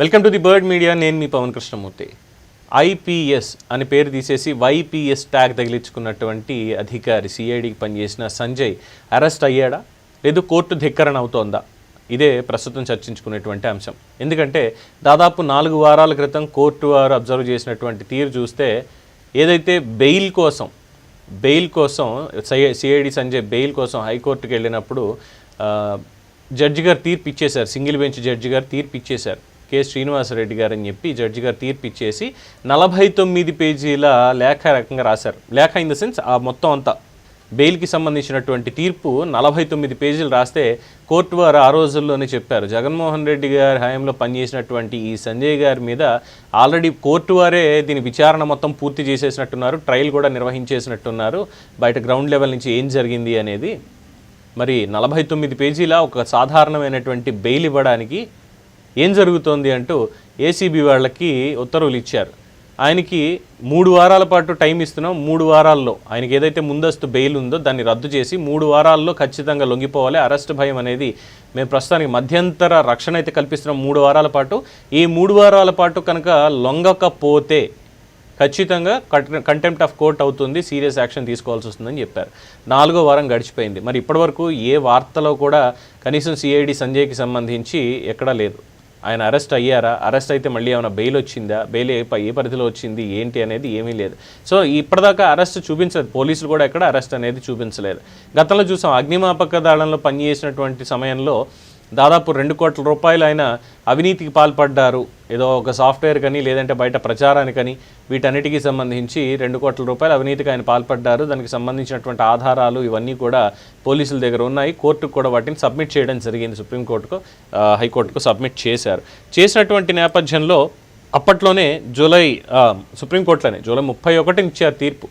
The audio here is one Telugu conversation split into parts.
Welcome to the Bird Media. నేను మీ పవన్ కృష్ణమూర్తి. ఐపీఎస్ అని పేరు తీసేసి వైపీఎస్ ట్యాగ్ తగిలించుకున్నటువంటి అధికారి సిఐడికి పనిచేసిన సంజయ్ అరెస్ట్ అయ్యాడా? లేదు కోర్టు ధిక్కరణ అవుతోందా? ఇదే ప్రస్తుతం చర్చించుకునేటువంటి అంశం. ఎందుకంటే దాదాపు నాలుగు వారాల క్రితం కోర్టు వారు అబ్జర్వ్ చేసినటువంటి తీరు చూస్తే ఏదైతే బెయిల్ కోసం బెయిల్ కోసం సిఐడి సంజయ్ బెయిల్ కోసం హైకోర్టుకి వెళ్ళినప్పుడు జడ్జి గారు తీర్పు ఇచ్చేశారు. సింగిల్ బెంచ్ జడ్జి గారు తీర్పు ఇచ్చేశారు. కె శ్రీనివాసరెడ్డి గారు అని చెప్పి జడ్జి గారు తీర్పు ఇచ్చేసి నలభై తొమ్మిది పేజీల లేఖ రకంగా రాశారు. లేఖ ఇన్ ద సెన్స్ ఆ మొత్తం అంతా. బెయిల్కి సంబంధించినటువంటి తీర్పు నలభై తొమ్మిది పేజీలు రాస్తే కోర్టు వారు ఆ రోజుల్లోనే చెప్పారు. జగన్మోహన్ రెడ్డి గారి హయాంలో పనిచేసినటువంటి ఈ సంజయ్ గారి మీద ఆల్రెడీ కోర్టు వారే దీని విచారణ మొత్తం పూర్తి చేసేసినట్టున్నారు. ట్రయల్ కూడా నిర్వహించేసినట్టున్నారు. బయట గ్రౌండ్ లెవెల్ నుంచి ఏం జరిగింది అనేది. మరి నలభై తొమ్మిది పేజీల ఒక సాధారణమైనటువంటి బెయిల్ ఇవ్వడానికి ఏం జరుగుతోంది అంటూ ఏసీబీ వాళ్ళకి ఉత్తర్వులు ఇచ్చారు. ఆయనకి మూడు వారాల పాటు టైం ఇస్తున్నాం మూడు వారాల్లో. ఆయనకి ఏదైతే ముందస్తు బెయిల్ ఉందో దాన్ని రద్దు చేసి మూడు వారాల్లో ఖచ్చితంగా లొంగిపోవాలి. అరెస్ట్ భయం అనేది మేము ప్రస్తుతానికి మధ్యంతర రక్షణ అయితే కల్పిస్తున్నాం మూడు వారాల పాటు. ఈ మూడు వారాల పాటు కనుక లొంగకపోతే ఖచ్చితంగా కంటెంప్ట్ ఆఫ్ కోర్ట్ అవుతుంది సీరియస్ యాక్షన్ తీసుకోవాల్సి వస్తుందని చెప్పారు. నాలుగో వారం గడిచిపోయింది. మరి ఇప్పటివరకు ఏ వార్తలో కూడా కనీసం సిఐడి సంజయ్కి సంబంధించి ఎక్కడా లేదు. ఆయన అరెస్ట్ అయ్యారా? అరెస్ట్ అయితే మళ్ళీ ఏమైనా బెయిల్ వచ్చిందా? బెయిల్ ఏ ఏ పరిధిలో వచ్చింది? ఏంటి అనేది ఏమీ లేదు. సో ఇప్పటిదాకా అరెస్ట్ చూపించలేదు. పోలీసులు కూడా ఎక్కడ అరెస్ట్ అనేది చూపించలేదు. గతంలో చూసాం అగ్నిమాపక దళంలో పనిచేసినటువంటి సమయంలో దాదాపు రెండు కోట్ల రూపాయలు ఆయన అవినీతికి పాల్పడ్డారు. ఏదో ఒక సాఫ్ట్వేర్ కానీ లేదంటే బయట ప్రచారానికని వీటన్నిటికీ సంబంధించి రెండు కోట్ల రూపాయలు అవినీతికి ఆయన పాల్పడ్డారు. దానికి సంబంధించినటువంటి ఆధారాలు ఇవన్నీ కూడా పోలీసుల దగ్గర ఉన్నాయి. కోర్టుకు కూడా వాటిని సబ్మిట్ చేయడం జరిగింది సుప్రీంకోర్టుకు హైకోర్టుకు సబ్మిట్ చేశారు. చేసినటువంటి నేపథ్యంలో అప్పట్లోనే జూలై సుప్రీంకోర్టులోనే జూలై ముప్పై ఒకటిని ఇచ్చారు తీర్పు.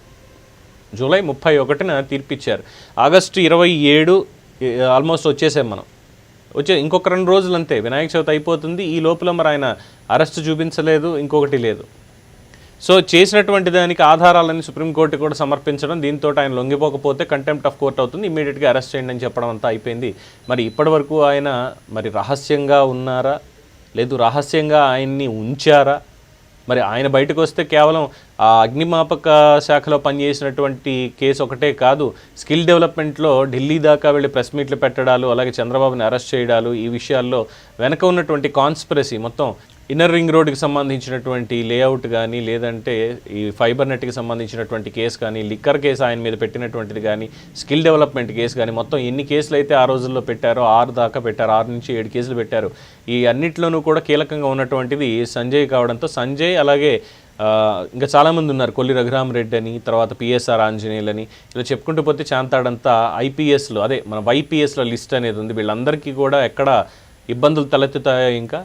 జూలై ముప్పై ఒకటిన తీర్పు ఇచ్చారు ఆగస్టు ఇరవై ఏడు ఆల్మోస్ట్ వచ్చేసాం మనం. వచ్చే ఇంకొక రెండు రోజులు అంతే వినాయక చవితి అయిపోతుంది. ఈ లోపల మరి ఆయన అరెస్ట్ చూపించలేదు ఇంకొకటి లేదు. సో చేసినటువంటి దానికి ఆధారాలని సుప్రీంకోర్టు కూడా సమర్పించడం దీంతో ఆయన లొంగిపోకపోతే కంటెంప్ట్ ఆఫ్ కోర్ట్ అవుతుంది. ఇమీడియట్గా అరెస్ట్ చేయండి అని చెప్పడం అంతా అయిపోయింది. మరి ఇప్పటివరకు ఆయన మరి రహస్యంగా ఉన్నారా? లేదు రహస్యంగా ఆయన్ని ఉంచారా? మరి ఆయన బయటకు వస్తే కేవలం ఆ అగ్నిమాపక శాఖలో పనిచేసినటువంటి కేసు ఒకటే కాదు స్కిల్ డెవలప్మెంట్లో ఢిల్లీ దాకా వెళ్ళి ప్రెస్ మీట్లు పెట్టడాలు అలాగే చంద్రబాబుని అరెస్ట్ చేయడాలు ఈ విషయాల్లో వెనక ఉన్నటువంటి కాన్స్పిరసీ మొత్తం ఇన్నర్ రింగ్ రోడ్కి సంబంధించినటువంటి లేఅవుట్ కానీ లేదంటే ఈ ఫైబర్ నెట్కి సంబంధించినటువంటి కేసు కానీ లిక్కర్ కేసు ఆయన మీద పెట్టినటువంటిది కానీ స్కిల్ డెవలప్మెంట్ కేసు కానీ మొత్తం ఎన్ని కేసులు అయితే ఆ రోజుల్లో పెట్టారో ఆరు దాకా పెట్టారు ఆరు నుంచి ఏడు కేసులు పెట్టారు. ఈ అన్నిట్లోనూ కూడా కీలకంగా ఉన్నటువంటిది సంజయ్ కావడంతో సంజయ్ అలాగే ఇంకా చాలామంది ఉన్నారు. కొల్లి రఘురామరెడ్డి అని తర్వాత పిఎస్ఆర్ ఆంజనేయులు అని ఇలా చెప్పుకుంటూ పోతే చాంతాడంతా ఐపీఎస్లో అదే మన వైపీఎస్లో లిస్ట్ అనేది ఉంది. వీళ్ళందరికీ కూడా ఎక్కడ ఇబ్బందులు తలెత్తుతాయో ఇంకా?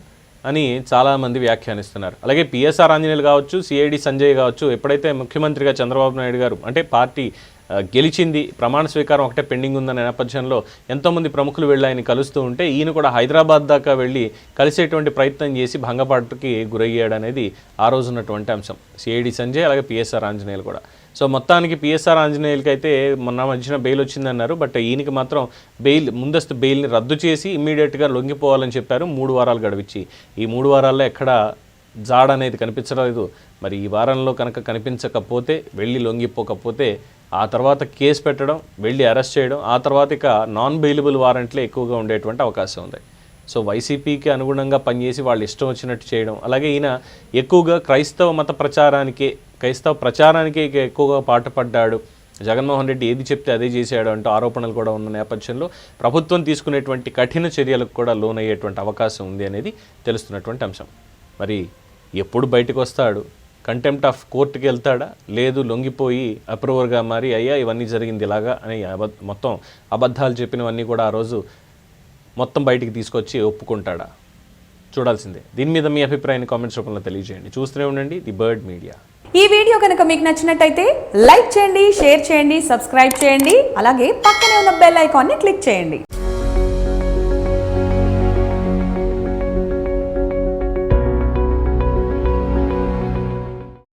అని చాలామంది వ్యాఖ్యానిస్తున్నారు. అలాగే పిఎస్ఆర్ ఆంజనేయులు కావచ్చు సిఐడి సంజయ్ కావచ్చు ఎప్పుడైతే ముఖ్యమంత్రిగా చంద్రబాబు నాయుడు గారు అంటే పార్టీ గెలిచింది. ప్రమాణ స్వీకారం ఒకటే పెండింగ్ ఉందన్న నేపథ్యంలో ఎంతోమంది ప్రముఖులు వెళ్ళి ఆయన కలుస్తూ ఉంటే ఈయన కూడా హైదరాబాద్ దాకా వెళ్ళి కలిసేటువంటి ప్రయత్నం చేసి భంగపాటుకి గురయ్యాడు అనేది ఆ రోజున్నటువంటి అంశం. సిఐడి సంజయ్ అలాగే పిఎస్ఆర్ ఆంజనేయులు కూడా. సో మొత్తానికి పిఎస్ఆర్ ఆంజనేయులకి అయితే మొన్న మధ్యన బెయిల్ వచ్చిందన్నారు. బట్ ఈయనకి మాత్రం బెయిల్ ముందస్తు బెయిల్ని రద్దు చేసి ఇమ్మీడియట్గా లొంగిపోవాలని చెప్పారు. మూడు వారాలు గడివిచ్చి. ఈ మూడు వారాల్లో ఎక్కడ జాడ అనేది కనిపించలేదు. మరి ఈ వారంలో కనుక కనిపించకపోతే వెళ్ళి లొంగిపోకపోతే ఆ తర్వాత కేసు పెట్టడం వెళ్ళి అరెస్ట్ చేయడం ఆ తర్వాత ఇక నాన్ బెయిలబుల్ వారెంట్లే ఎక్కువగా ఉండేటువంటి అవకాశం ఉంది. సో వైసీపీకి అనుగుణంగా పనిచేసి వాళ్ళు ఇష్టం వచ్చినట్టు చేయడం అలాగే ఈయన ఎక్కువగా క్రైస్తవ మత ప్రచారానికే క్రైస్తవ ప్రచారానికే ఇక ఎక్కువగా పాటుపడ్డాడు జగన్మోహన్ రెడ్డి ఏది చెప్తే అదే చేశాడు అంటూ ఆరోపణలు కూడా ఉన్న నేపథ్యంలో ప్రభుత్వం తీసుకునేటువంటి కఠిన చర్యలకు కూడా లోనయ్యేటువంటి అవకాశం ఉంది అనేది తెలుస్తున్నటువంటి అంశం. మరి ఎప్పుడు బయటకు వస్తాడు? కంటెంప్ట్ ఆఫ్ కోర్టుకి వెళ్తాడా? లేదు లొంగిపోయి అప్రూవర్గా మారి అయ్యా ఇవన్నీ జరిగింది ఇలాగా అని అబద్ధ మొత్తం అబద్ధాలు చెప్పినవన్నీ కూడా ఆ రోజు మొత్తం బయటికి తీసుకొచ్చి ఒప్పుకుంటాడా? చూడాల్సిందే. దీని మీద మీ అభిప్రాయాన్ని కామెంట్స్ రూపంలో తెలియజేయండి. చూస్తూనే ఉండండి ది బర్డ్ మీడియా. ఈ వీడియో కనుక మీకు నచ్చినట్టయితే లైక్ చేయండి షేర్ చేయండి సబ్స్క్రైబ్ చేయండి అలాగే పక్కనే ఉన్న బెల్ ఐకాన్ని క్లిక్ చేయండి.